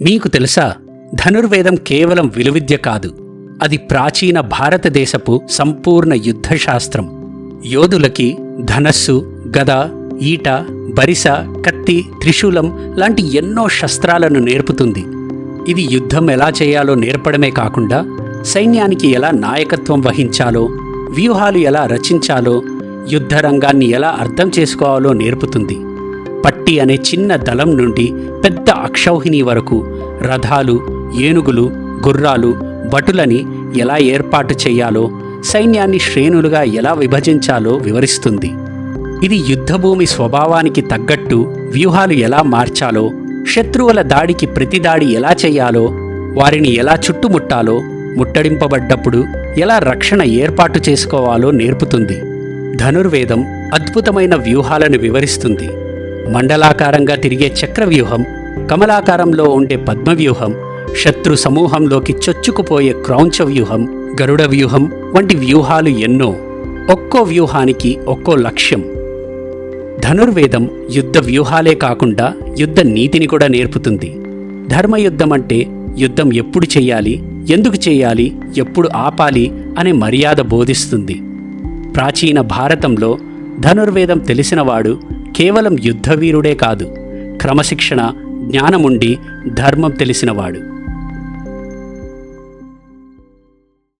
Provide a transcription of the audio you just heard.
మీకు తెలుసా ధనుర్వేదం కేవలం విలువిద్య కాదు అది ప్రాచీన భారతదేశపు సంపూర్ణ యుద్ధశాస్త్రం. యోధులకి ధనస్సు గద ఈట బరిస కత్తి త్రిశూలం లాంటి ఎన్నో శస్త్రాలను నేర్పుతుంది. ఇది యుద్ధం ఎలా చేయాలో నేర్పడమే కాకుండా సైన్యానికి ఎలా నాయకత్వం వహించాలో వ్యూహాలు ఎలా రచించాలో యుద్ధ రంగాన్ని ఎలా అర్థం చేసుకోవాలో నేర్పుతుంది. పట్టి అనే చిన్న దళం నుండి పెద్ద అక్షౌహిణి వరకు రథాలు ఏనుగులు గుర్రాలు భటులని ఎలా ఏర్పాటు చేయాలో సైన్యాన్ని శ్రేణులుగా ఎలా విభజించాలో వివరిస్తుంది. ఇది యుద్ధభూమి స్వభావానికి తగ్గట్టు వ్యూహాలు ఎలా మార్చాలో శత్రువుల దాడికి ప్రతిదాడి ఎలా చేయాలో వారిని ఎలా చుట్టుముట్టాలో ముట్టడింపబడ్డప్పుడు ఎలా రక్షణ ఏర్పాటు చేసుకోవాలో నేర్పుతుంది. ధనుర్వేదం అద్భుతమైన వ్యూహాలను వివరిస్తుంది. మండలాకారంగా తిరిగే చక్రవ్యూహం కమలాకారంలో ఉండే పద్మవ్యూహం శత్రు సమూహంలోకి చొచ్చుకుపోయే క్రౌంచ వ్యూహం గరుడ వ్యూహం వంటి వ్యూహాలు ఎన్నో. ఒక్కో వ్యూహానికి ఒక్కో లక్ష్యం. ధనుర్వేదం యుద్ధ వ్యూహాలే కాకుండా యుద్ధ నీతిని కూడా నేర్పుతుంది. ధర్మయుద్ధం అంటే యుద్ధం ఎప్పుడు చెయ్యాలి ఎందుకు చేయాలి ఎప్పుడు ఆపాలి అనే మర్యాద బోధిస్తుంది. ప్రాచీన భారతంలో ధనుర్వేదం తెలిసినవాడు కేవలం యుద్ధవీరుడే కాదు క్రమశిక్షణ జ్ఞానముండి ధర్మం తెలిసినవాడు.